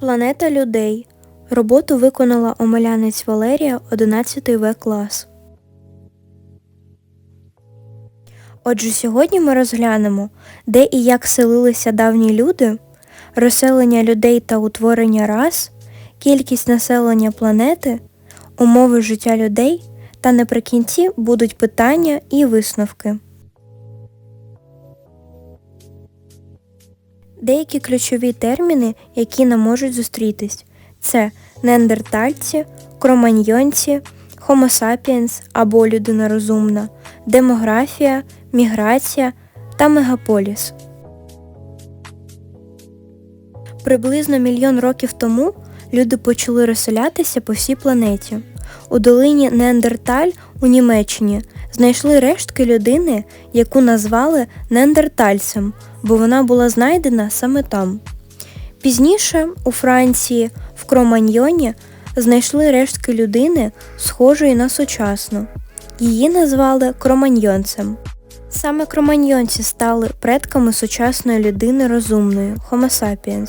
Планета людей. Роботу виконала омелянець Валерія 11 В клас. Отже, сьогодні ми розглянемо, де і як селилися давні люди, розселення людей та утворення рас, кількість населення планети, умови життя людей та наприкінці будуть питання і висновки. Деякі ключові терміни, які нам можуть зустрітись, це неандертальці, кроманьйонці, sapiens або людина розумна, демографія, міграція та мегаполіс. Приблизно мільйон років тому люди почали розселятися по всій планеті. У долині Неандерталь у Німеччині знайшли рештки людини, яку назвали неандертальцем, бо вона була знайдена саме там. Пізніше у Франції в Кроманьйоні знайшли рештки людини, схожої на сучасну. Її назвали кроманьйонцем. Саме кроманьйонці стали предками сучасної людини розумної Homo sapiens.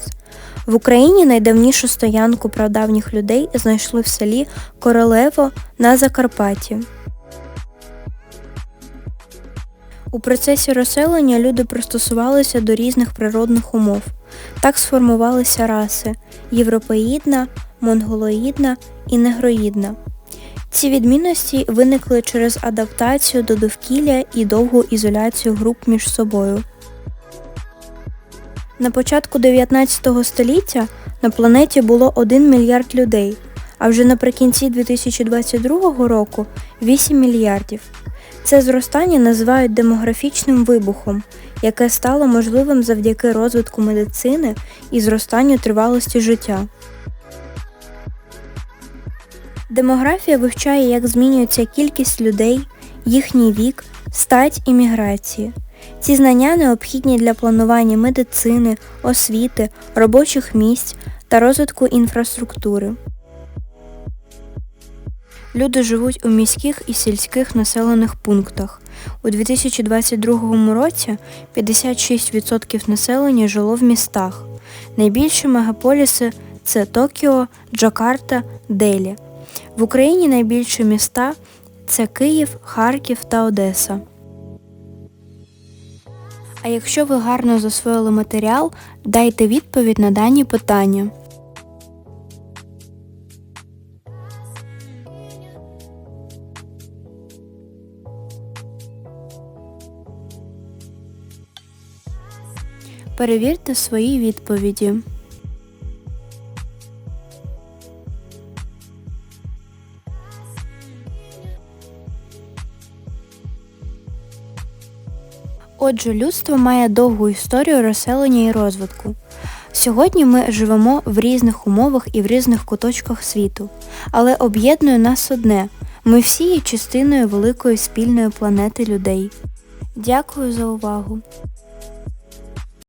В Україні найдавнішу стоянку прадавніх людей знайшли в селі Королево на Закарпатті. У процесі розселення люди пристосувалися до різних природних умов. Так сформувалися раси європеїдна, монголоїдна і негроїдна. Ці відмінності виникли через адаптацію до довкілля і довгу ізоляцію груп між собою. На початку 19 століття на планеті було 1 мільярд людей, а вже наприкінці 2022 року 8 мільярдів. Це зростання називають демографічним вибухом, яке стало можливим завдяки розвитку медицини і зростанню тривалості життя. Демографія вивчає, як змінюється кількість людей, їхній вік, стать і міграції. Ці знання необхідні для планування медицини, освіти, робочих місць та розвитку інфраструктури. Люди живуть у міських і сільських населених пунктах. У 2022 році 56% населення жило в містах. Найбільші мегаполіси це Токіо, Джакарта, Делі. В Україні найбільші міста це Київ, Харків та Одеса. А якщо ви гарно засвоїли матеріал, дайте відповідь на дані питання. Перевірте свої відповіді. Отже, людство має довгу історію розселення і розвитку. Сьогодні ми живемо в різних умовах і в різних куточках світу, але об'єднує нас одне ми всі є частиною великої спільної планети людей. Дякую за увагу!